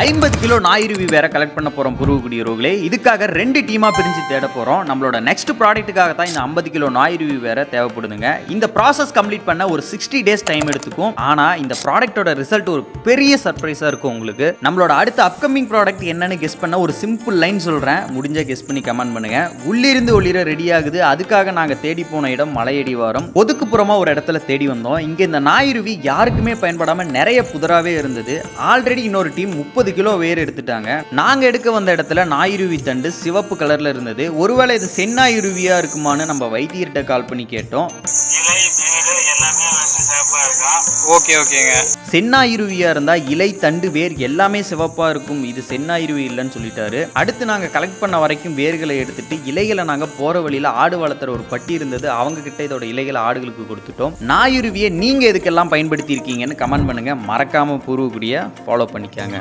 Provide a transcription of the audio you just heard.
ஐம்பது கிலோ நாயிருவி வேற கலெக்ட் பண்ண போறோம் புருவக்குடி உறவுகளே இதுக்காக ரெண்டு டீமா பிரிஞ்சு தேட போறோம். நம்மளோட நெக்ஸ்ட் ப்ராடக்ட்டுக்காக தான் இந்த ஐம்பது கிலோ நாயிருவி வேற தேவைப்படுதுங்க. இந்த ப்ராசஸ் கம்ப்ளீட் பண்ண ஒரு சிக்ஸ்டி டேஸ் டைம் எடுத்துக்கும். ஆனா இந்த ப்ராடக்ட்டோட ரிசல்ட் ஒரு பெரிய சர்ப்ரைஸா இருக்கும் உங்களுக்கு. நம்மளோட அடுத்த அப்கமிங் ப்ராடக்ட் என்னன்னு கெஸ் பண்ண ஒரு சிம்பிள் லைன் சொல்றேன். முடிஞ்ச கெஸ் பண்ணி கமெண்ட் பண்ணுங்க. உள்ளிருந்து ஒளிர ரெடி ஆகுது. அதுக்காக நாங்க தேடி போன இடம் மலையடி வாரம் ஒதுக்குப்புறமா ஒரு இடத்துல தேடி வந்தோம். இங்க இந்த நாயிருவி யாருக்குமே பயன்படாம நிறைய புதராவே இருந்தது. ஆல்ரெடி இன்னொரு டீம் முப்பது கிலோ வேர் எடுத்துட்டாங்க. நாங்க எடுக்க வந்த இடத்துல நாயிருவி தண்டு சிவப்பு கலர்ல இருந்தது. ஒருவேளை இது செந்நாயிருவியா இருக்குமான்னு நம்ம வைத்தியர்கிட்ட கால் பண்ணி கேட்டோம். ஓகே ஓகேங்க. செந்நாயிருவியா இருந்தா இலை தண்டு வேர் எல்லாமே சிவப்பா இருக்கும். இது செந்நாயிருவி இல்லைன்னு சொல்லிட்டாரு. அடுத்து நாங்க கலெக்ட் பண்ண வரைக்கும் வேர்களை எடுத்துட்டு இலைகளை நாங்க போற வழியில ஆடு வளர்த்துற ஒரு பட்டி இருந்தது. அவங்க கிட்ட இதோட இலைகளை ஆடுகளுக்கு கொடுத்துட்டோம். நாயுருவியை நீங்க எதுக்கெல்லாம் பயன்படுத்தி இருக்கீங்கன்னு கமெண்ட் பண்ணுங்க. மறக்காம பூர்வக்குடிய ஃபாலோ பண்ணிக்காங்க.